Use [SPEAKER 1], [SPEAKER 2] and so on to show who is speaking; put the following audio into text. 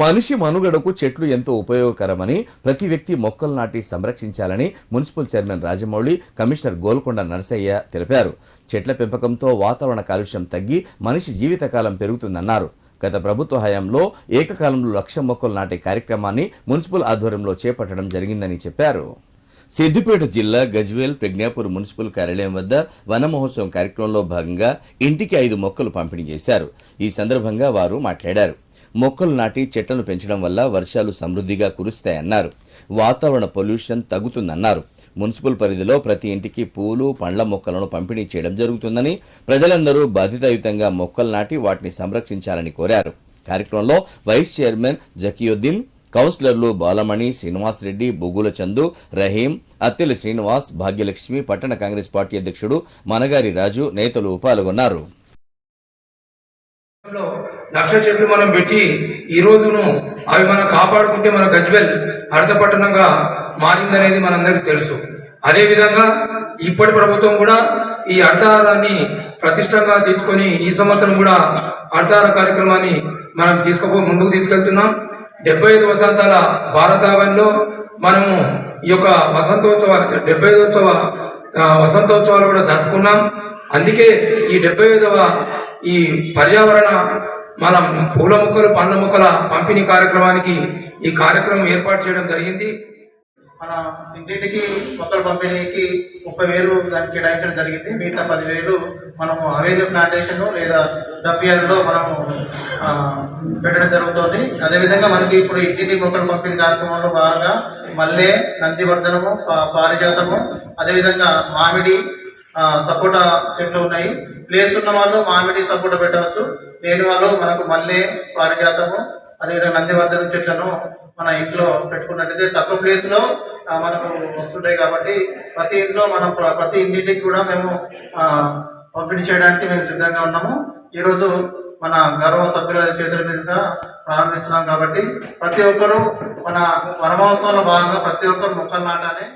[SPEAKER 1] మనిషి మనుగడకు చెట్లు ఎంతో ఉపయోగకరమని ప్రతి వ్యక్తి మొక్కలు నాటి సంరక్షించాలని municipal chairman Rajamouli commissioner Golkonda Narasaiah తెలిపారు. చెట్ల పెంపకంతో వాతావరణ కాలుష్యం తగ్గి మనిషి జీవితకాలం పెరుగుతుందన్నారు. గత ప్రభుత్వ హయాంలో ఏకకాలంలో లక్ష మొక్కలు నాటే కార్యక్రమాన్ని మున్సిపల్ ఆధ్వర్యంలో చేపట్టడం జరిగిందని చెప్పారు. సిద్దిపేట జిల్లా గజ్వేల్ ప్రజ్ఞాపూర్ మున్సిపల్ కార్యాలయం వద్ద వన మహోత్సవం కార్యక్రమంలో భాగంగా ఇంటికి ఐదు మొక్కలు పంపిణీ చేశారు. ఈ సందర్భంగా వారు మాట్లాడారు. మొక్కలు నాటి చెట్లను పెంచడం వల్ల వర్షాలు సమృద్ధిగా కురుస్తాయన్నారు. వాతావరణ పొల్యూషన్ తగ్గుతుందన్నారు. మున్సిపల్ పరిధిలో ప్రతి ఇంటికి పూలు పండ్ల మొక్కలను పంపిణీ చేయడం జరుగుతుందని ప్రజలందరూ బాధ్యతాయుతంగా మొక్కలు నాటి వాటిని సంరక్షించాలని కోరారు. కార్యక్రమంలో వైస్ చైర్మన్ జకీయుద్దీన్ కౌన్సిలర్లు బాలమణి శ్రీనివాస్ రెడ్డి బొగ్గుల చందు రహీం అత్తెల శ్రీనివాస్ భాగ్యలక్ష్మి పట్టణ కాంగ్రెస్ పార్టీ అధ్యక్షుడు మనగారి రాజు నేతలు పాల్గొన్నారు.
[SPEAKER 2] లక్ష చెట్లు మనం పెట్టి ఈ రోజును అవి మనం కాపాడుకుంటే మన గజ్వెల్ హరితపట్టణంగా మారిందనేది మనందరికీ తెలుసు. అదేవిధంగా ఇప్పటి ప్రభుత్వం కూడా ఈ హరితహారాన్ని ప్రతిష్టంగా తీసుకొని ఈ సంవత్సరం కూడా హరితహార కార్యక్రమాన్ని మనం తీసుకుపో ముందుకు తీసుకెళ్తున్నాం. డెబ్బై ఐదు వసంతాల భారతావనిలో మనము ఈ యొక్క వసంతోత్సవ డెబ్బై ఐదోత్సవ ఆ, వసంతోత్సవాలు కూడా జరుపుకున్నాం. అందుకే ఈ డెబ్బై ఐదవ ఈ పర్యావరణ మన పూల మొక్కలు పండ్ల మొక్కల పంపిణీ కార్యక్రమానికి ఈ కార్యక్రమం ఏర్పాటు చేయడం జరిగింది.
[SPEAKER 3] మన ఇంటింటికి మొక్కల పంపిణీకి ముప్పై వేలు దానికి కేటాయించడం జరిగింది. మిగతా పదివేలు మనము అవేలు ప్లాంటేషన్ లేదా డబ్బియాలలో మనము పెట్టడం జరుగుతుంది. అదేవిధంగా మనకి ఇప్పుడు ఇంటింటి మొక్కల పంపిణీ కార్యక్రమంలో భాగంగా మల్లె నందివర్ధనము పారిజాతము అదేవిధంగా మామిడి సపోటా చెట్లు ఉన్నాయి. ప్లేస్ ఉన్న వాళ్ళు మామిడి సపోటా పెట్టవచ్చు. లేని వాళ్ళు మనకు మల్లె పారిజాతము అదేవిధంగా నందివర్ధనం చెట్లను మన ఇంట్లో పెట్టుకున్నట్టయితే తక్కువ ప్లేస్లో మనకు వస్తుంటాయి కాబట్టి ప్రతి ఇంట్లో మనం ప్ర- ప్రతి ఇంటికి కూడా మేము పంపిణీ చేయడానికి మేము సిద్ధంగా ఉన్నాము. ఈరోజు మన గౌరవ సభ్యుల చేతుల మీదుగా ప్రారంభిస్తున్నాం కాబట్టి ప్రతి ఒక్కరూ మన వనమహోత్సవంలో భాగంగా ప్రతి ఒక్కరు మొక్కలు నాటాలి.